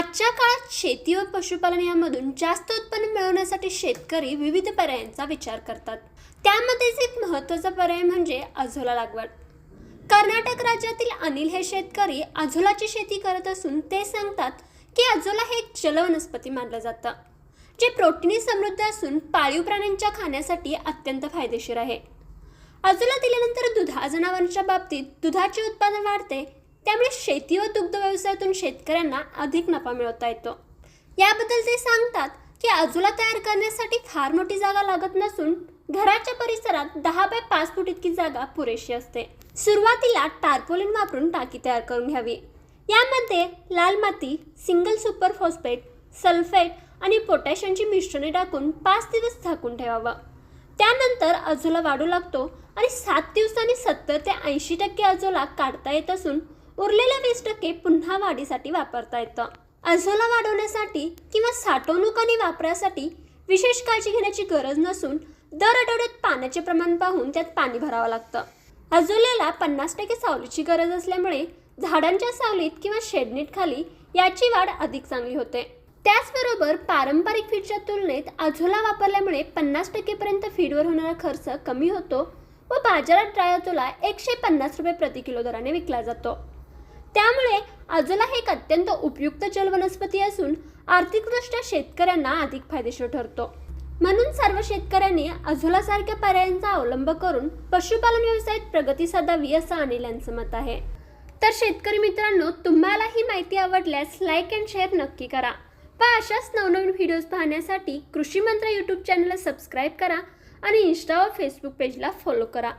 आजच्या काळात शेती व पशुपालन यामधून जास्त उत्पन्न मिळवण्यासाठी शेतकरी विविध पर्यायांचा विचार करतात. त्यामध्येच एक महत्त्वाचा पर्याय म्हणजे अझोला लागवड. कर्नाटक राज्यातील अनिल हे शेतकरी अझोलाची शेती करत असून ते सांगतात की अझोला हे एक जलवनस्पती मानलं जातं जे प्रोटीन समृद्ध असून पाळीव प्राण्यांच्या खाण्यासाठी अत्यंत फायदेशीर आहे. अजूला दिल्यानंतर दुधा जनावरांच्या बाबतीत दुधाचे उत्पादन वाढते त्यामुळे शेती व दुग्ध व्यवसायातून शेतकऱ्यांना अधिक नफा मिळवता येतो. याबद्दल ते सांगतात की अजूला तयार करण्यासाठी फार मोठी जागा लागत नसून घराच्या परिसरात दहा बाय पाच फूट इतकी जागा पुरेशी असते. सुरुवातीला टार्पोलिन वापरून टाकी तयार करून घ्यावी. यामध्ये लाल माती सिंगल सुपर फॉस्फेट सल्फेट आणि पोटॅशियमची मिश्रणे टाकून पाच दिवस झाकून ठेवावं. त्यानंतर अजोला वाढू लागतो आणि सात दिवसांनी सत्तर ते ऐंशी टक्के अजोला काढता येत असून उरलेले वीस टक्के पुन्हा वाढीसाठी वापरता येतं. अझोला वाढवण्यासाठी किंवा साठवणूक आणि वापरासाठी विशेष काळजी घेण्याची गरज नसून दर आठवड्यात पाण्याचे प्रमाण पाहून त्यात पाणी भरावं लागतं. अजोल्याला पन्नास टक्के सावलीची गरज असल्यामुळे झाडांच्या सावलीत किंवा शेडनेट खाली याची वाढ अधिक चांगली होते. त्याचबरोबर पारंपरिक फीडच्या तुलनेत अझोला वापरल्यामुळे पन्नास टक्केपर्यंत फीडवर होणारा खर्च कमी होतो व बाजारात ड्राय अझोला एकशे पन्नास रुपये प्रति किलो दराने विकला जातो. त्यामुळे अजला हे एक अत्यंत उपयुक्त जलवनस्पती असून आर्थिकदृष्ट्या शेतकऱ्यांना अधिक फायदेशीर ठरतो. म्हणून सर्व शेतकऱ्यांनी अझोलासारख्या पर्यायांचा अवलंब करून पशुपालन व्यवसायात प्रगती साधावी असं अनिल यांचं मत आहे. तर शेतकरी मित्रांनो तुम्हाला ही माहिती आवडल्यास लाईक अँड शेअर नक्की करा. व अशाच नवनवीन व्हिडिओज पाहण्यासाठी कृषी मंत्र यूट्यूब चॅनलला सबस्क्राईब करा आणि इन्स्टा व फेसबुक पेजला फॉलो करा.